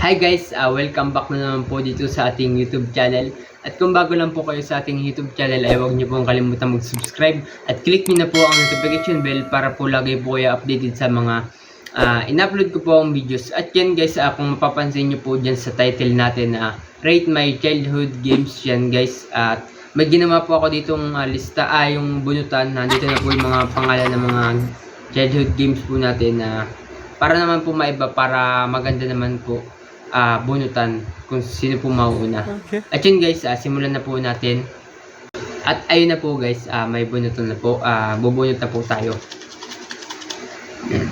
Hi guys, uh, welcome back na naman po dito sa ating YouTube channel. At kung bago lang po kayo sa ating YouTube channel ay huwag niyo pong kalimutan mag-subscribe at click niyo na po ang notification bell para po lagi po kayo updated sa mga uh, in-upload ko po ang videos. At yan guys, uh, kung mapapansin niyo po dyan sa title natin na uh, Rate My Childhood Games yan guys. At may ginawa po ako ditong uh, lista, ah, yung bunutan. Nandito na po yung mga pangalan ng mga childhood games po natin na para naman po maiba, para maganda naman po ah bunutan kung sino po mauuna. Okay. At yun guys, ah, simulan na po natin. At ayun na po guys, ah, may bunutan na po. Ah, bubunot na po tayo. Yan.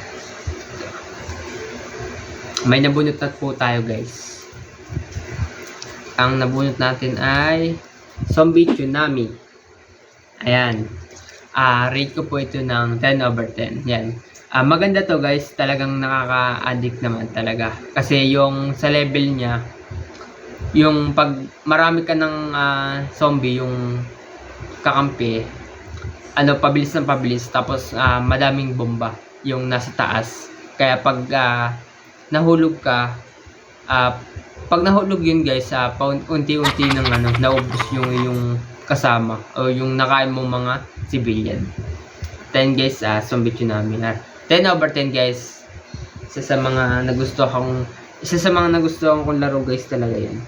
May nabunot na po tayo guys. Ang nabunot natin ay Zombie Tsunami. Ayan. Ah, rate ko po ito ng 10 over 10. Yan. Ah, maganda to guys, talagang nakaka-addict naman talaga. Kasi yung sa level niya, yung pag marami ka ng ah, zombie, yung kakampi, ano, pabilis ng pabilis, tapos ah, madaming bomba yung nasa taas. Kaya pag ah, nahulog ka, ah, pag nahulog yun guys, paun- unti-unti nang ano, naubos yung yung kasama o yung nakain mong mga civilian. 10 guys, ah, zombie tsunami. Ah, 10 over 10 guys. Isa sa mga nagustuhan kong isa sa mga nagustuhan kong laro guys talaga yan.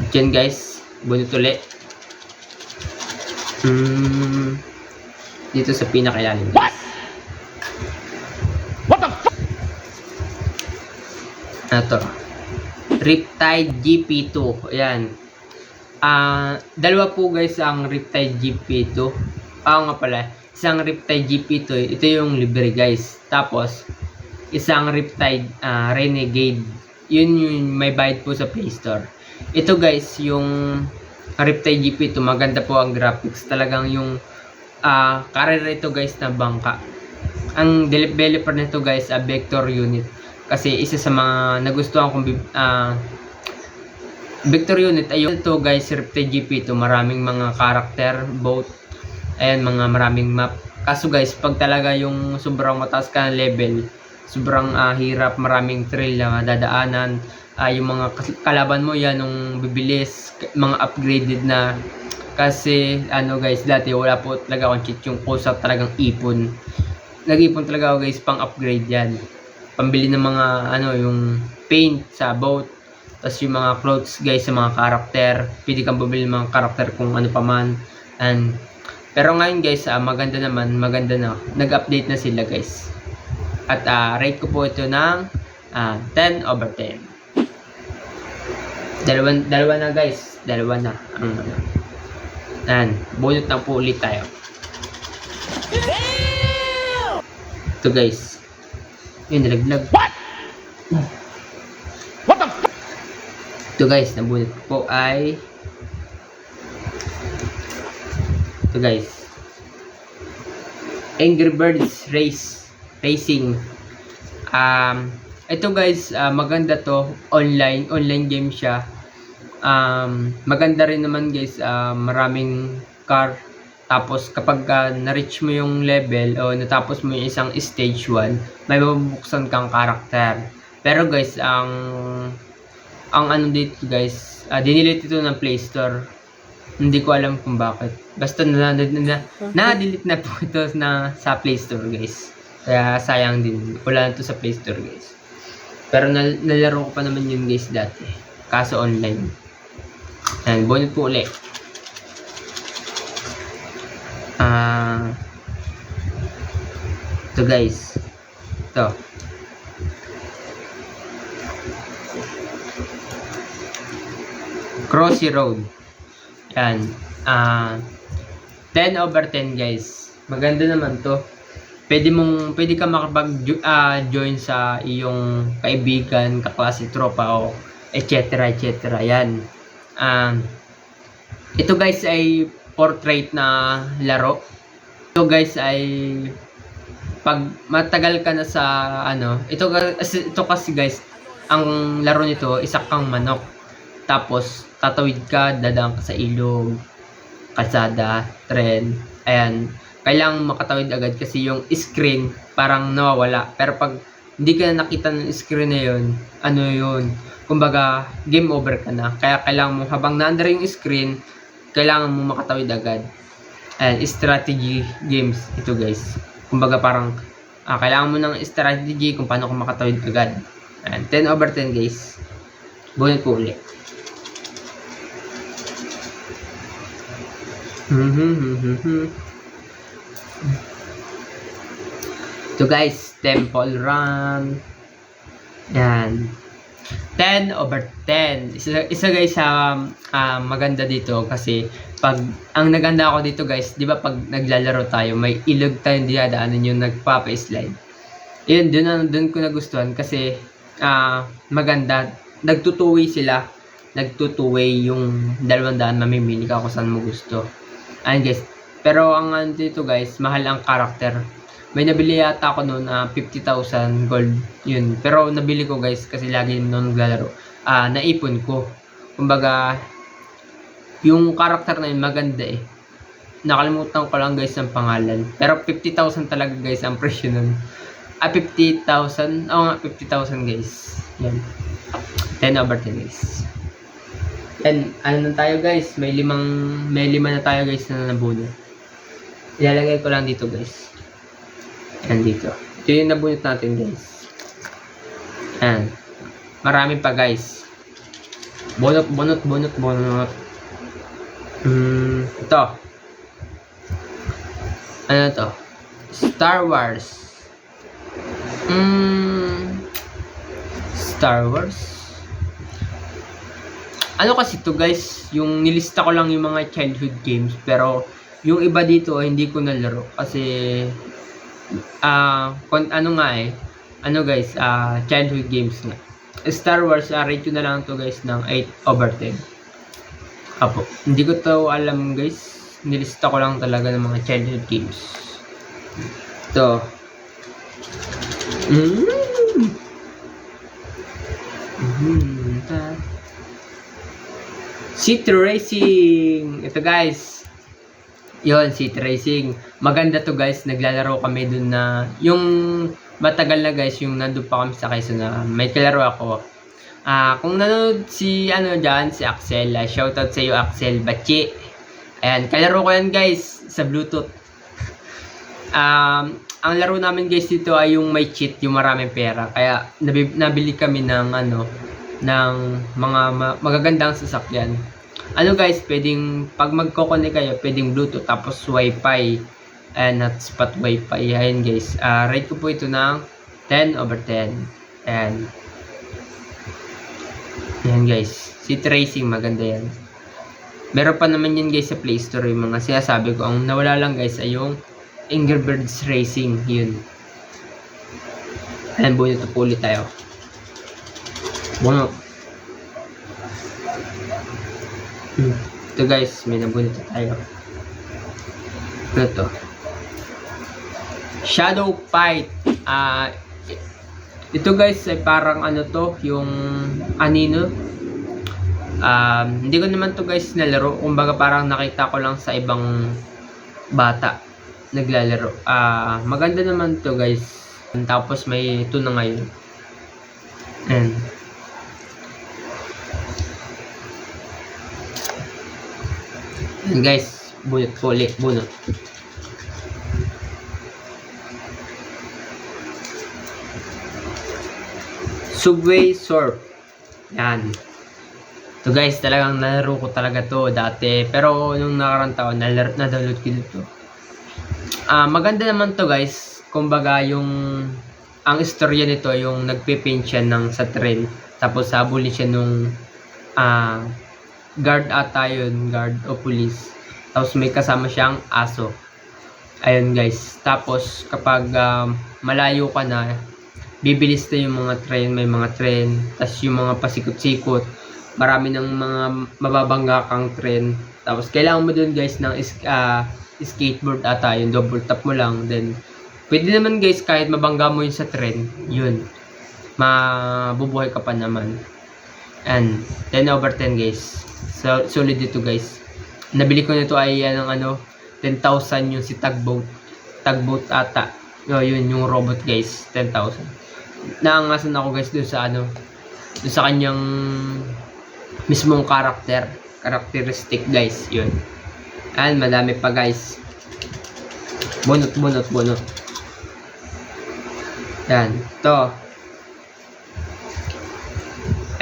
At yan guys, bunot uli. Hmm, dito sa pinakailalim guys. Ito. Riptide GP2. Ayan. Ah, dalawa po guys ang Riptide GP2. Ah, nga pala. Isang Riptide GP2, ito yung libre guys. Tapos, isang Riptide ah, Renegade. Yun yung may bayad po sa Play Store. Ito guys, yung Riptide GP2, maganda po ang graphics. Talagang yung ah career ito guys na bangka. Ang developer nito guys, a Vector Unit. Kasi isa sa mga nagustuhan kong ah, Victor Unit ay ito guys, Riptide GP2, maraming mga karakter, boat, ayan mga maraming map. Kaso guys, pag talaga yung sobrang mataas ka na level, sobrang ah, hirap, maraming thrill na dadaanan, ah, yung mga kalaban mo yan, nung bibilis, mga upgraded na, kasi ano guys, dati wala po talaga akong cheat yung kusap talagang ipon. Nag-ipon talaga ako guys pang upgrade yan. Pambili ng mga ano yung paint sa boat, tapos yung mga clothes guys sa mga karakter. Pwede kang bumili ng mga karakter kung ano pa man. And, pero ngayon guys, ah, maganda naman, maganda na. Nag-update na sila guys. At ah, rate ko po ito ng ah, 10 over 10. Dalawa, dalawa na guys. Dalawa na. Ang ano. Yan. Bunot na po ulit tayo. Ito guys. Yun, nalaglag. What? Ito guys, nabunot po ay Ito guys. Angry Birds Race Racing. Um, ito guys, ah, maganda to. Online, online game siya. Um, maganda rin naman guys, ah, maraming car. Tapos kapag ah, na-reach mo yung level o natapos mo yung isang stage 1, may mabubuksan kang karakter. Pero guys, ang ang ano dito guys, uh, dinilit ito ng Play Store. Hindi ko alam kung bakit. Basta na, na, na, na, delete na po ito na sa Play Store guys. Kaya sayang din. Wala na ito sa Play Store guys. Pero nal, nalaro ko pa naman yun guys dati. Kaso online. Ayan, bonus po ulit. Ah... ito guys. Ito. Crossy Road. Yan. Ah 10 over 10 guys. Maganda naman to. Pwede mong pwede ka makapag ah, join sa iyong kaibigan, kaklase, tropa o etc. etc. Yan. Um, ito guys ay portrait na laro. Ito guys ay pag matagal ka na sa ano, ito ito kasi guys, ang laro nito isa kang manok. Tapos tatawid ka, dadaan ka sa ilog, kalsada, tren. Ayan. Kailangang makatawid agad kasi yung screen parang nawawala. Pero pag hindi ka na nakita ng screen na yun, ano yun, kumbaga, game over ka na. Kaya kailangan mo, habang naandar yung screen, kailangan mo makatawid agad. And strategy games ito guys. Kumbaga parang, ah, kailangan mo ng strategy kung paano ka makatawid agad. And 10 over 10 guys. Buhay ko ulit. So guys, Temple Run. Yan. 10 over 10. Isa, isa guys sa um, maganda dito kasi pag ang naganda ako dito guys, 'di ba pag naglalaro tayo, may ilog tayong dinadaanan yung nagpapa-slide. Yun, dun, ang- dun ko nagustuhan kasi ah maganda. Nagtutuwi sila. Nagtutuwi yung dalawang daan mamimili ka kung saan mo gusto. Ayun guys. Pero ang ano dito guys, mahal ang karakter. May nabili yata ako noon ah 50,000 gold. Yun. Pero nabili ko guys kasi lagi noon naglalaro. Ah, naipon ko. Kumbaga yung karakter na yun maganda eh. Nakalimutan ko lang guys ang pangalan. Pero 50,000 talaga guys ang presyo nun. Ah, 50,000. Oo nga, 50,000 guys. Yan. 10 over 10 guys. Yan, ano na tayo guys? May limang, may lima na tayo guys na nabunot. Ilalagay ko lang dito guys. Yan dito. Ito yung nabunot natin guys. Yan. Marami pa guys. Bunot, bunot, bunot, bunot. Hmm, ito. Ano to? Star Wars. Hmm, Star Wars. Ano kasi to guys, yung nilista ko lang yung mga childhood games pero yung iba dito hindi ko nalaro. Kasi ah kon ano nga eh ano guys ah childhood games nga. Star Wars ah, rate na lang to guys ng 8 over 10 Apo, hindi ko to alam guys. Nilista ko lang talaga ng mga childhood games. To. Mm. Mm. Ta- City Racing. Ito guys. Yon City Racing. Maganda to guys. Naglalaro kami dun na yung matagal na guys yung nandun pa kami sa Quezon na may kalaro ako. Ah, kung nanonood si ano diyan si Axel, ah, shoutout sa iyo Axel Bachi. Ayan, kalaro ko yan guys sa Bluetooth. Um, ang laro namin guys dito ay yung may cheat, yung maraming pera. Kaya nabi- nabili kami ng ano ng mga ma- magagandang sasakyan. Ano guys, pwedeng pag magko-connect kayo, pwedeng Bluetooth tapos Wi-Fi and hotspot Wi-Fi. Ayan guys, Ah, rate ko po ito ng 10 over 10. Ayan. Ayan guys, City Racing maganda yan. Meron pa naman yan guys sa Play Store yung mga sinasabi ko. Ang nawala lang guys ay yung Angry Birds Racing. Yun. Ayan, bunot na po ulit tayo. Hmm. Ito guys, may nabunot na tayo. Ano to? Shadow Fight. Ah, ito guys ay parang ano to, yung anino. Um, hindi ko naman to guys nalaro. Kumbaga parang nakita ko lang sa ibang bata naglalaro. Ah, maganda naman to guys. Tapos may ito na ngayon. Ayan. Guys, bunot po ulit, bunot. Subway Surf. Yan. To guys, talagang nalaro ko talaga to dati. Pero nung nakarang taon, nalar- na-download ko dito. Ah, maganda naman to guys. Kumbaga yung ang istorya nito yung nagpe-paint siya ng sa train. Tapos habulin siya nung ah guard ata yun, guard o police. Tapos may kasama siyang aso. Ayun guys. Tapos kapag um, malayo ka na, bibilis na yung mga train, may mga train. Tapos yung mga pasikot-sikot. Marami ng mga mababangga kang train. Tapos kailangan mo dun guys ng is, ah, skateboard ata, yung double tap mo lang. Then, pwede naman guys kahit mabangga mo yun sa train, yun. Mabubuhay ka pa naman. And 10 over 10 guys. So, solid dito guys. Nabili ko nito ay anong ano, 10,000 yung si Tugboat. Tugboat ata. O, yun yung robot guys, 10,000. naangasan ako guys doon sa ano, doon sa kanyang mismong karakter, characteristic guys, yun. Ayan, madami pa guys. Bunot, bunot, bunot. Yan, to.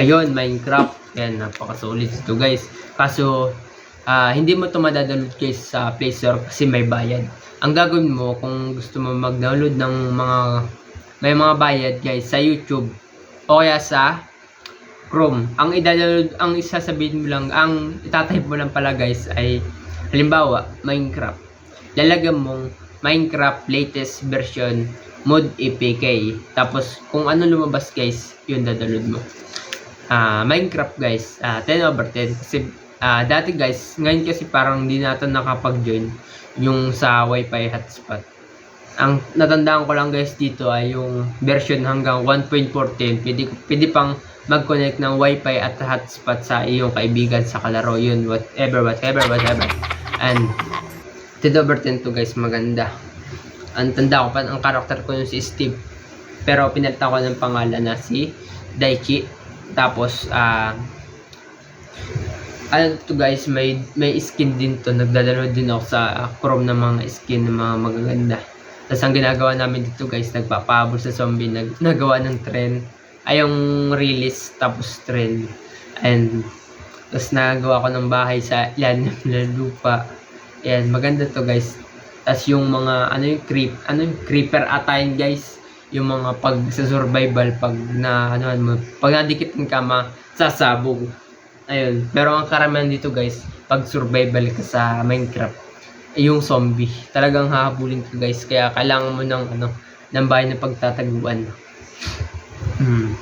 Ayun, Minecraft. Yan, napakasulit ito guys. Kaso, ah, hindi mo ito madadownload guys sa Play Store kasi may bayad. Ang gagawin mo kung gusto mo mag-download ng mga may mga bayad guys sa YouTube o kaya sa Chrome. Ang i-download, ang isasabihin mo lang, ang itatype mo lang pala guys ay halimbawa, Minecraft. Lalagyan mong Minecraft latest version mod APK. Tapos kung ano lumabas guys, yun download mo. Ah, Minecraft guys, ah 10 over 10 kasi ah, dati guys, ngayon kasi parang hindi natin nakapag-join yung sa Wi-Fi hotspot. Ang natandaan ko lang guys dito ay yung version hanggang 1.14. Pwede, pwede pang mag-connect ng Wi-Fi at hotspot sa iyong kaibigan sa kalaro yun, whatever, whatever, whatever. And 10 over 10 to guys, maganda. Ang tanda ko pa, ang karakter ko yung si Steve. Pero pinalitan ko ng pangalan na si Daichi. Tapos, ah, ano to guys, may may skin din to. Nagdadalo din ako sa Chrome ng mga skin ng mga magaganda. Tapos ang ginagawa namin dito guys, nagpapabol sa zombie, nag, nagawa ng trend. Ay yung release, tapos trend. And, tapos nagawa ko ng bahay sa yan, lupa. Ayan, maganda to guys. Tapos yung mga, ano yung creep, ano yung creeper attayin guys. Yung mga pag sa survival, pag na, ano, ano, pag nadikit ka ma, sasabog. Ayun. Pero ang karamihan dito guys, pag survival ka sa Minecraft, yung zombie. Talagang hahabulin ka guys. Kaya kailangan mo ng ano, ng bahay na pagtataguan. Hmm.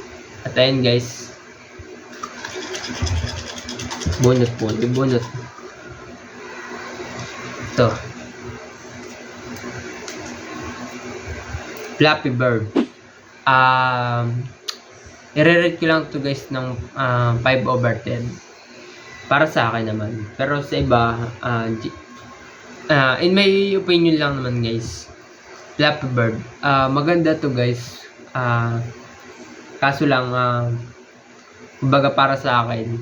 At ayun guys. Bunot po. Bunot. Ito. Flappy Bird. Um, i-rate ko lang to guys ng ah, 5 over 10. Para sa akin naman. Pero sa iba, di- ah, in my opinion lang naman guys, Flappy Bird. Ah, maganda to guys. Ah, kaso lang, ah, kumbaga para sa akin,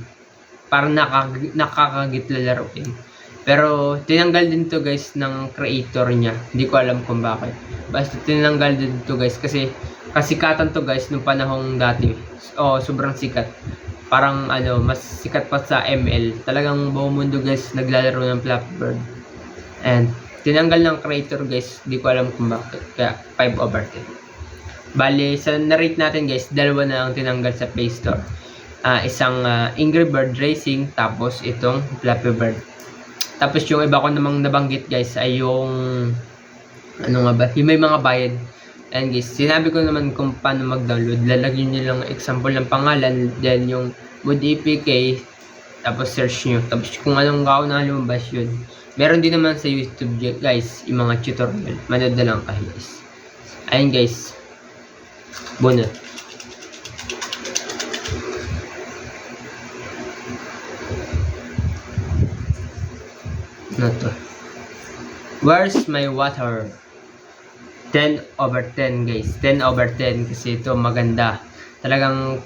parang nakag nakakagit lalaroin. Pero tinanggal din to guys ng creator niya. Hindi ko alam kung bakit. Basta tinanggal din to guys kasi kasikatan to guys nung panahong dati. O sobrang sikat. Parang ano, mas sikat pa sa ML. Talagang buong mundo guys naglalaro ng Flappy Bird. And tinanggal ng creator guys, hindi ko alam kung bakit. Kaya 5 over 10. Bali, sa narrate natin guys, dalawa na ang tinanggal sa Play Store. Ah, isang ah, Angry Bird Racing, tapos itong Flappy Bird. Tapos yung iba ko namang nabanggit guys ay yung ano nga ba, yung may mga bayad. And guys, sinabi ko naman kung paano mag-download. Lalagyan nyo lang example ng pangalan, then yung mod APK, tapos search nyo. Tapos kung anong kauna lumabas yun. Meron din naman sa YouTube guys, yung mga tutorial. Manood na lang kayo guys. Ayun guys. Bunot. Ano to? Where's my water? 10 over 10 guys. 10 over 10 kasi ito maganda. Talagang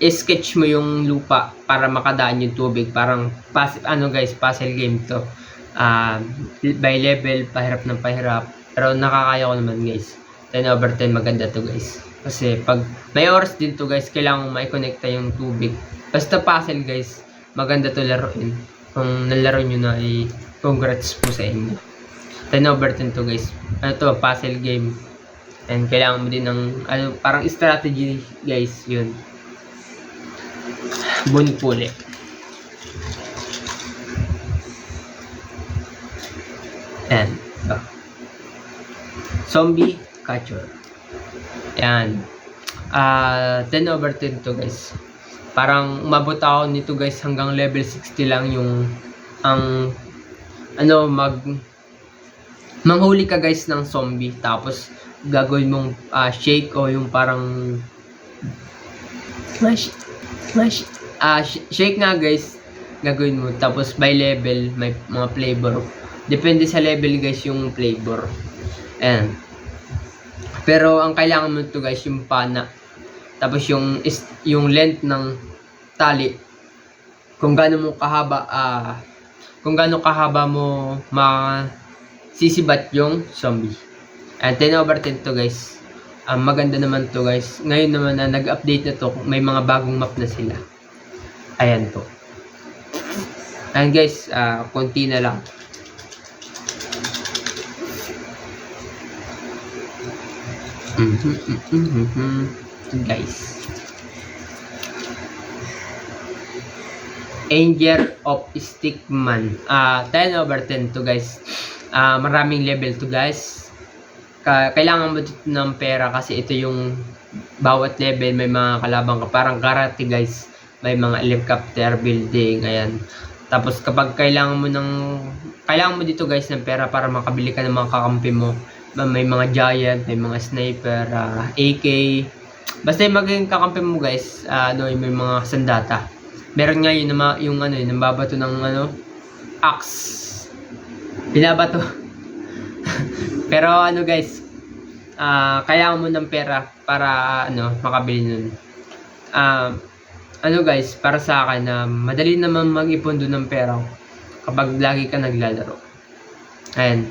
sketch mo yung lupa para makadaan yung tubig. Parang pas ano guys, puzzle game to. Ah, by level, pahirap ng pahirap. Pero nakakaya ko naman guys. 10 over 10 maganda to guys. Kasi pag may oras din to guys, kailangan mo mai-connecta yung tubig. Basta puzzle guys, maganda to laruin. Kung nalaro nyo na ay congrats po sa inyo. 10 over 10 to guys. Ano to, puzzle game. And kailangan mo din ng, ano, parang strategy guys, yun. Bunipuli. And, ito. Zombie catcher. Yan. Ah, 10 over 10 to guys. Parang umabot ako nito guys hanggang level 60 lang yung ang ano mag manghuli ka guys ng zombie. Tapos gagawin mong ah, shake o yung parang smash smash ah sh- shake nga guys gagawin mo. Tapos by level may mga flavor. Depende sa level guys yung flavor. And Pero ang kailangan mo to guys, yung pana. Tapos yung is, yung length ng tali. Kung gaano mo kahaba ah kung gaano kahaba mo ma sisibat yung zombie. And 10 over 10 to guys. Ang maganda naman to guys. Ngayon naman na nag-update na to, may mga bagong map na sila. Ayan to. Ayan guys, ah konti na lang. Mhm, mhm, mhm. Guys. Angel of Stickman. Ah, 10 over 10 to guys. Ah, maraming level to guys. Ka kailangan mo dito ng pera kasi ito yung bawat level may mga kalabang ka. Parang karate guys. May mga helicopter building. Ayan. Tapos kapag kailangan mo ng kailangan mo dito guys ng pera para makabili ka ng mga kakampi mo. Ma- May mga giant, may mga sniper, ah, AK. Basta yung magiging kakampi mo guys, ah, ano, yung may mga sandata. Meron nga yun yung ano, yung nambabato ng ano, axe. Binabato. Pero ano guys, ah kailangan mo ng pera para ano, makabili nun. Ah, ano guys, para sa akin na madali naman mag-ipon doon ng pera kapag lagi ka naglalaro. Ayan.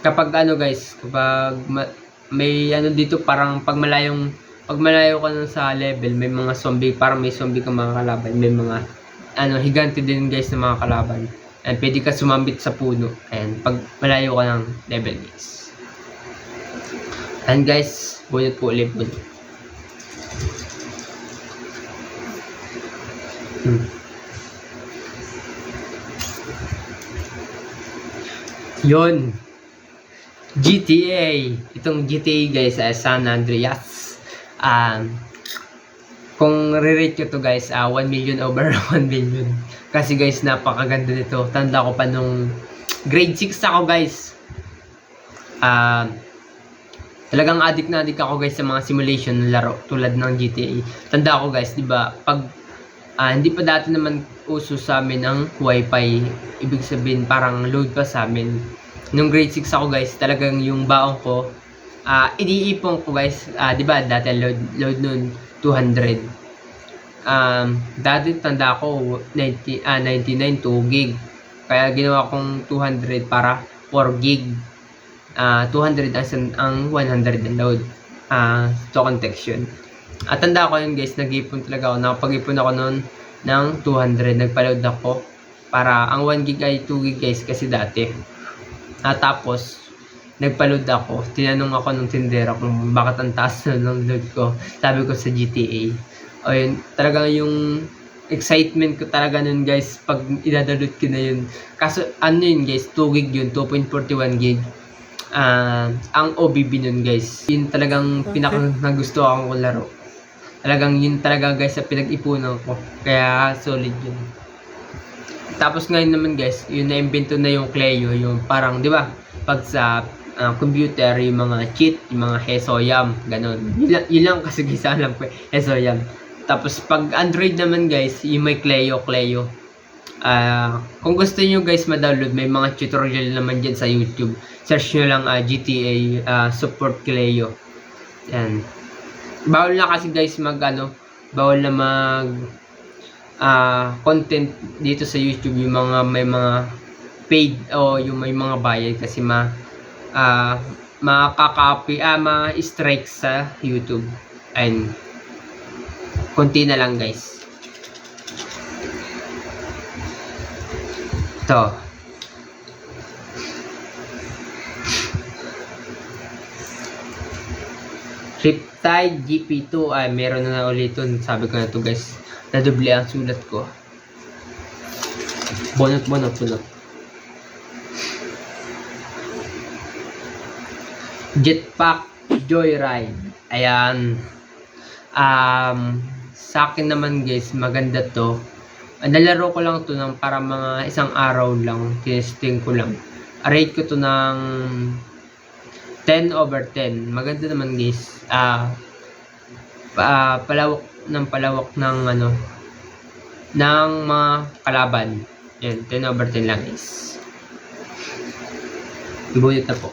Kapag ano guys, kapag ma- may ano dito parang pag malayong pag malayo ka nun sa level, may mga zombie, parang may zombie ka mga kalaban, may mga ano, higante din guys na mga kalaban. And pwede ka sumambit sa puno. Ayan, pag malayo ka ng level guys. And guys, bunot po ulit bunot. Hmm. Yun. GTA. Itong GTA guys ay San Andreas. Um, kung re-rate ko to guys, ah 1 million over 1 million. Kasi guys, napakaganda nito. Tanda ko pa nung grade 6 ako guys. Ah, talagang addict na addict ako guys sa mga simulation na laro tulad ng GTA. Tanda ko guys, 'di ba? Pag ah, hindi pa dati naman uso sa amin ang wifi, ibig sabihin parang load pa sa amin. Nung grade 6 ako guys, talagang yung baon ko, ah iniipon ko guys, ah, 'di ba? Dati load load noon 200. Um, dati tanda ko 90 ah 99 2 gig. Kaya ginawa kong 200 para 4 gig. Ah 200 as an, ang 100 na load. Ah to context At tanda ko yun guys, nag-ipon talaga ako. Nakapag-ipon ako noon ng 200. Nagpa-load ako para ang 1 gig ay 2 gig guys kasi dati. At tapos nagpa-load ako. Tinanong ako ng tindera kung bakit ang taas na ng load ko. Sabi ko sa GTA. O yun, talagang yung excitement ko talaga nun guys pag idadaload ko na yun. Kaso ano yun guys, 2 gig yun, 2.41 gig. Ah, ang OBB nun guys. Yun talagang pinaka nagusto akong laro. Talagang yun talaga guys sa pinag-ipunan ko. Kaya solid yun. Tapos ngayon naman guys, yun na-invento na yung Cleo, yung parang, di ba, pag sa ah, computer, yung mga cheat, yung mga Hesoyam, ganun. Yun, yun lang kasi guys, alam ko, Hesoyam. Tapos pag Android naman guys, yung may Cleo, Cleo. Ah, kung gusto niyo guys ma-download, may mga tutorial naman dyan sa YouTube. Search nyo lang ah, GTA ah, support Cleo. Yan. Bawal na kasi guys mag ano, bawal na mag ah, content dito sa YouTube yung mga may mga paid o yung may mga bayad kasi ma ah makaka-copy ah ma-strike sa YouTube. And konti na lang guys. To. Riptide GP2 ay meron na, na ulit yun. Sabi ko na to guys. Nadoble ang sulat ko. Bonot, bonot, bonot. Jetpack Joyride. Ayan. Um, sa akin naman guys, maganda to. Nalaro ko lang to ng para mga isang araw lang. Testing ko lang. Rate ko to ng 10 over 10. Maganda naman guys. Ah, pa, palawak ng palawak ng ano ng mga kalaban. Yan, 10 over 10 lang guys. Ibunit na po.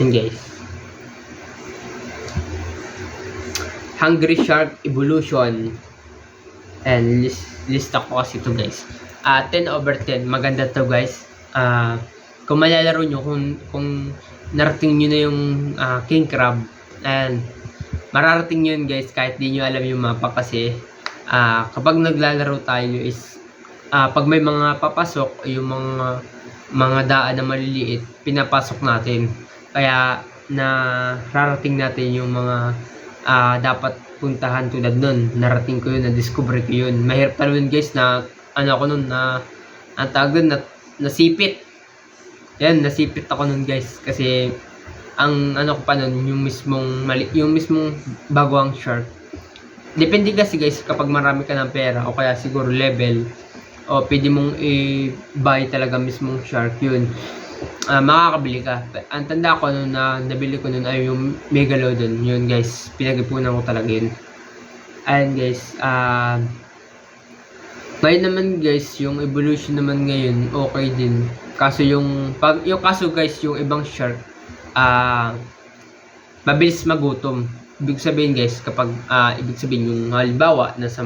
Yun guys. Hungry Shark Evolution. And list, lista ko kasi to guys. Ah 10 over 10. Maganda to guys. Ah kung malalaro nyo, kung, kung narating nyo na yung ah, King Crab, and mararating yun guys kahit di nyo alam yung mapa kasi ah kapag naglalaro tayo is ah pag may mga papasok, yung mga mga daan na maliliit, pinapasok natin. Kaya na rarating natin yung mga ah, dapat puntahan tulad nun. Narating ko yun, na-discover ko yun. Mahirap yun guys na ano ako nun na ang tawag dun, na, nasipit. Yan, nasipit ako nun guys kasi ang ano ko pa nun, yung mismong mali, yung mismong bagwang shark. Depende kasi guys kapag marami ka ng pera o kaya siguro level o pwede mong i-buy talaga mismong shark yun. Ah, makakabili ka. Ang tanda ko nun na nabili ko nun ay yung Megalodon. Yun guys, pinag-ipunan ko talaga yun. Ayan guys, ah ngayon naman guys, yung evolution naman ngayon, okay din. Kaso yung, pag, yung kaso guys, yung ibang shark, ah, mabilis magutom. Ibig sabihin guys, kapag, ah, ibig sabihin yung halimbawa, nasa,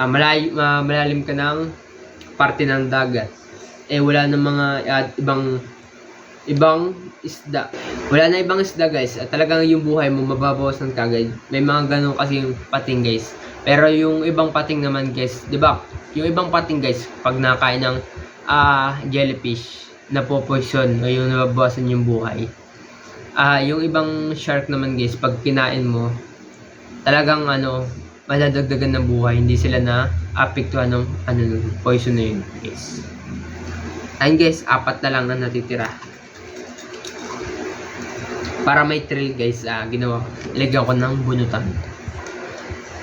ah, malayo, ah, malalim ka ng parte ng dagat, eh wala na mga ah, ibang, ibang isda. Wala na ibang isda guys, at talagang yung buhay mo mababawasan kagad. May mga ganun kasi yung pating guys. Pero yung ibang pating naman guys, di ba? Yung ibang pating guys, pag nakain ng ah jellyfish, napopoison o yung nababawasan yung buhay. Ah, yung ibang shark naman guys, pag kinain mo, talagang ano, madadagdagan ng buhay, hindi sila na apektuhan ng ano poison na yun guys. Ayun guys, apat na lang na natitira. Para may thrill guys, ah, ginawa, ilagyan ko ng bunutan.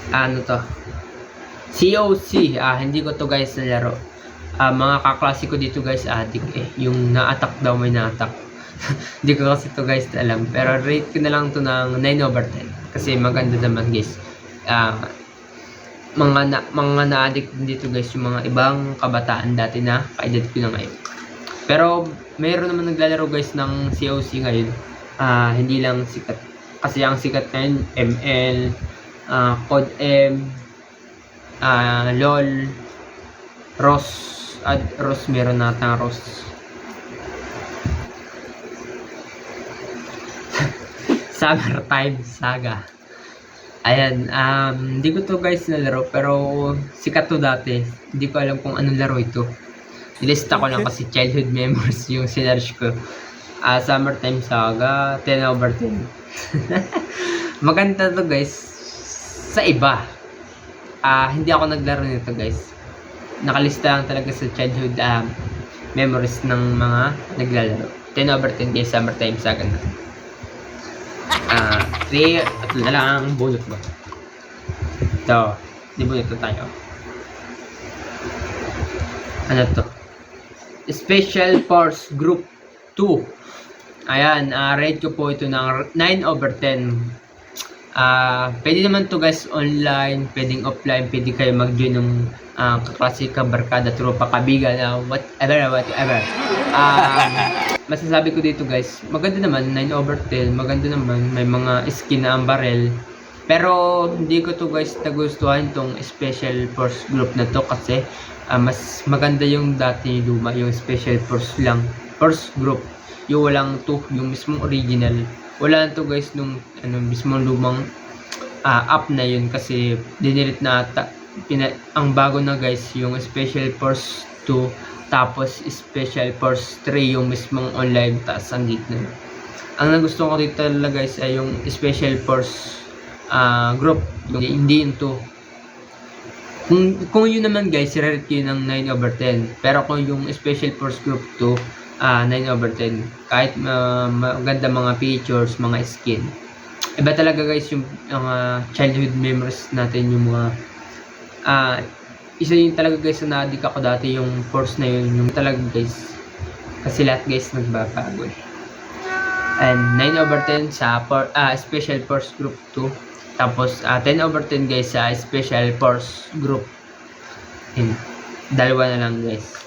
Ano to? COC, ah, hindi ko to guys nalaro. Ah, mga kaklase ko dito guys, adik eh. Yung na-attack daw may na-attack. Hindi ko kasi to guys alam. Pero rate ko na lang to ng 9 over 10. Kasi maganda naman guys. Ah, mga na, mga na-addict dito guys yung mga ibang kabataan dati na kaedad ko na ngayon. Pero mayroon naman naglalaro guys ng COC ngayon. Ah, hindi lang sikat. Kasi ang sikat ngayon ML, ah, Code M, ah, LOL, ROS, at ROS meron natang ROS. Summertime Saga. Ayan, um, hindi ko to guys nalaro pero sikat to dati. Hindi ko alam kung anong laro ito. Nilista ko lang kasi childhood memories yung sinerge ko. Ah, Summertime Saga, 10 over 10. Maganda to guys sa iba. Ah, hindi ako naglaro nito guys. Nakalista lang talaga sa childhood um, memories ng mga naglalaro. 10 over 10 guys, Summertime Saga na. Ah, three, at na lang mo. Ito, di bunot to tayo. Ano to? Special Force Group 2. Ayan, ah rate ko po ito ng 9 over 10. Ah, pwede naman to guys online, pwedeng offline, pwede kayo mag-join ng ah, kaklase ka, barkada, tropa, kabigan, na whatever, whatever. Ah, masasabi ko dito guys, maganda naman, 9 over 10, maganda naman, may mga skin na ang barrel. Pero hindi ko to guys nagustuhan tong special force group na to kasi ah, mas maganda yung dati luma, yung special force lang, force group. Yung walang to, yung mismong original. Wala na to guys nung ano, mismong lumang ah, app na yun kasi dinilit na ata. Pina, ang bago na guys, yung special force 2 tapos special force 3 yung mismong online taas ang gitna. Ang nagustuhan ko dito talaga guys ay yung special force ah, group, yung hindi yung 2. Kung, kung yun naman guys, rate yun ng 9 over 10. Pero kung yung special force group 2, ah 9 over 10. Kahit ah, maganda mga features, mga skin. Iba talaga guys yung mga childhood memories natin, yung mga ah isa yun talaga guys na na-addict ako dati yung force na yun, yung talaga guys. Kasi lahat guys nagbabago eh. And 9 over 10 sa for, ah, special force group 2. Tapos ah, 10 over 10 guys sa special force group. Yun. Dalawa na lang guys.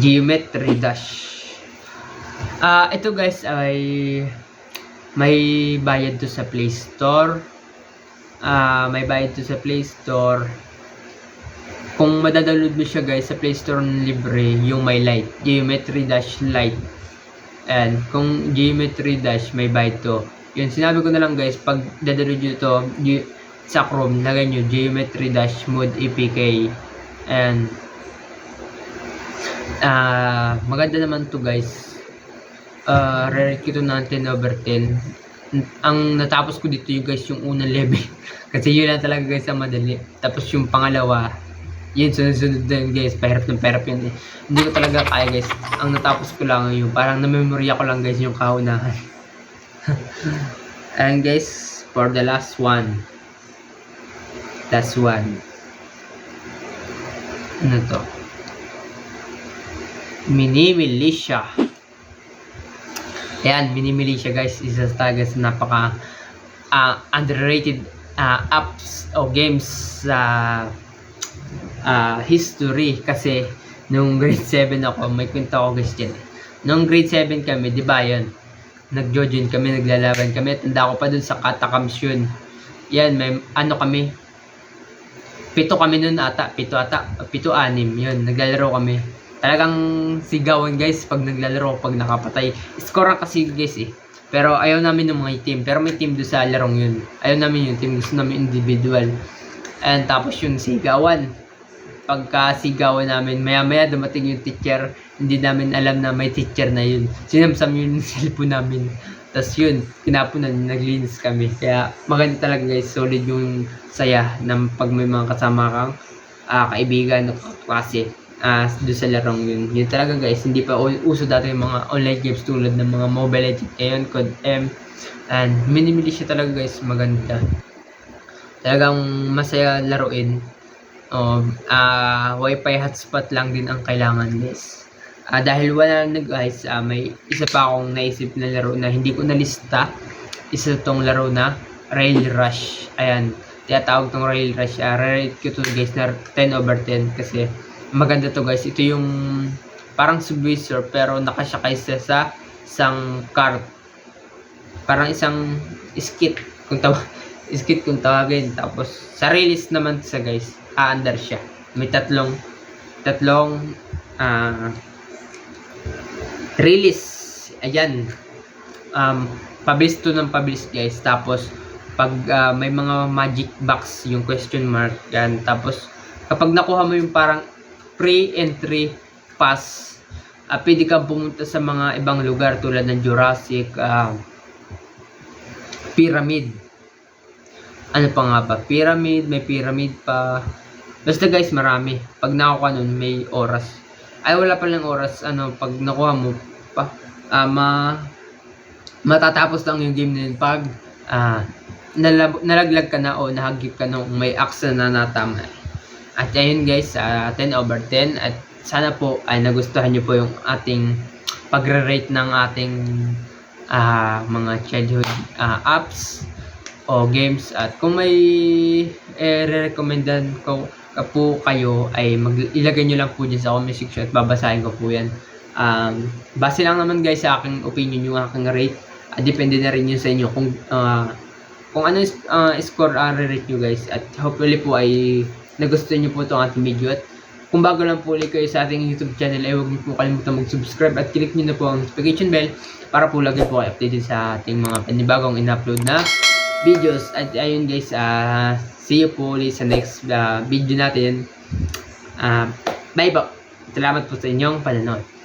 Geometry Dash. Ah, ito guys ay may bayad to sa Play Store. Ah, may bayad to sa Play Store. Kung madadownload mo siya guys sa Play Store libre, yung may light, Geometry Dash Lite. And kung Geometry Dash may bayad to. Yun, sinabi ko na lang guys, pag dadownload nyo to sa Chrome, lagay nyo Geometry Dash Mode APK. And ah maganda naman to guys. Uh, to ng 10 over 10. Ang natapos ko dito yung guys yung unang level. Kasi yun lang talaga guys ang madali. Tapos yung pangalawa, yun sunod-sunod din guys. Pahirap ng pahirap yun. Hindi ko talaga kaya guys. Ang natapos ko lang yung parang na-memorya ko lang guys yung kaunahan. And guys, for the last one. Last one. Ano to? Mini Militia. Ayan, Mini Militia guys, isa sa talaga sa napaka ah, underrated ah, apps o games sa ah, history kasi nung grade 7 ako, may kwento ako guys dyan. Nung grade 7 kami, di ba yun? Nag-join kami, naglalaban kami. Tanda ko pa dun sa Katakams yun. Yan, may ano kami. Pito kami nun ata, pito ata, pito anim, yun, naglalaro kami. Talagang sigawan guys pag naglalaro, pag nakapatay. Score kasi guys eh. Pero ayaw namin ng mga team. Pero may team doon sa larong yun. Ayaw namin yung team. Gusto namin individual. And tapos yung sigawan. Pagka sigawan namin, maya maya dumating yung teacher. Hindi namin alam na may teacher na yun. Sinamsam yun yung cellphone namin. Tapos yun, kinapunan, naglinis kami. Kaya maganda talaga guys, solid yung saya ng pag may mga kasama kang ah, kaibigan o klase ah doon sa larong yun. Yun talaga guys, hindi pa uso dati yung mga online games tulad ng mga Mobile Legends, ngayon, COD M. And minimili siya talaga guys, maganda. Talagang masaya laruin. Oh, ah wifi hotspot lang din ang kailangan guys. Ah dahil wala na guys, ah, may isa pa akong naisip na laro na hindi ko nalista. Isa tong laro na Rail Rush. Ayan, tinatawag tong Rail Rush. Ah, rate ko to guys na 10 over 10 kasi maganda to guys. Ito yung parang subway surf pero nakasakay siya sa isang cart. Parang isang skit kung tawag skit kung tawagin. Tapos sa release naman sa guys, aandar siya. May tatlong tatlong ah release. Ayan. Um, pabilis to ng pabilis guys. Tapos pag ah, may mga magic box yung question mark yan. Tapos kapag nakuha mo yung parang pre-entry pass, ah, pwede kang pumunta sa mga ibang lugar tulad ng Jurassic, ah, Pyramid. Ano pa nga ba? Pyramid, may pyramid pa. Basta guys, marami. Pag nakuha nun, may oras. Ay, wala pa lang oras. Ano, pag nakuha mo pa, ah, ma, matatapos lang yung game na yun pag nalab- nalaglag ka na o nahagip ka nung may aksa na natama. At ayun guys, ah, 10 over 10 at sana po ay nagustuhan nyo po yung ating pagre-rate ng ating ah, mga childhood ah, apps o games at kung may eh, re-recommendan ko ka po kayo ay mag ilagay nyo lang po dyan sa comment section at babasahin ko po yan. Um, base lang naman guys sa aking opinion yung aking rate. Ah, depende na rin yun sa inyo kung ah, kung ano is ah, score ang re-rate nyo guys at hopefully po ay nagustuhan nyo po itong ating video. At kung bago lang po ulit kayo sa ating YouTube channel ay huwag niyo po kalimutan mag-subscribe at click niyo na po ang notification bell para po lagi po updated sa ating mga panibagong in-upload na videos. At ayun guys ah see you po ulit sa next ah, video natin. Ah, bye po. Salamat po sa inyong panonood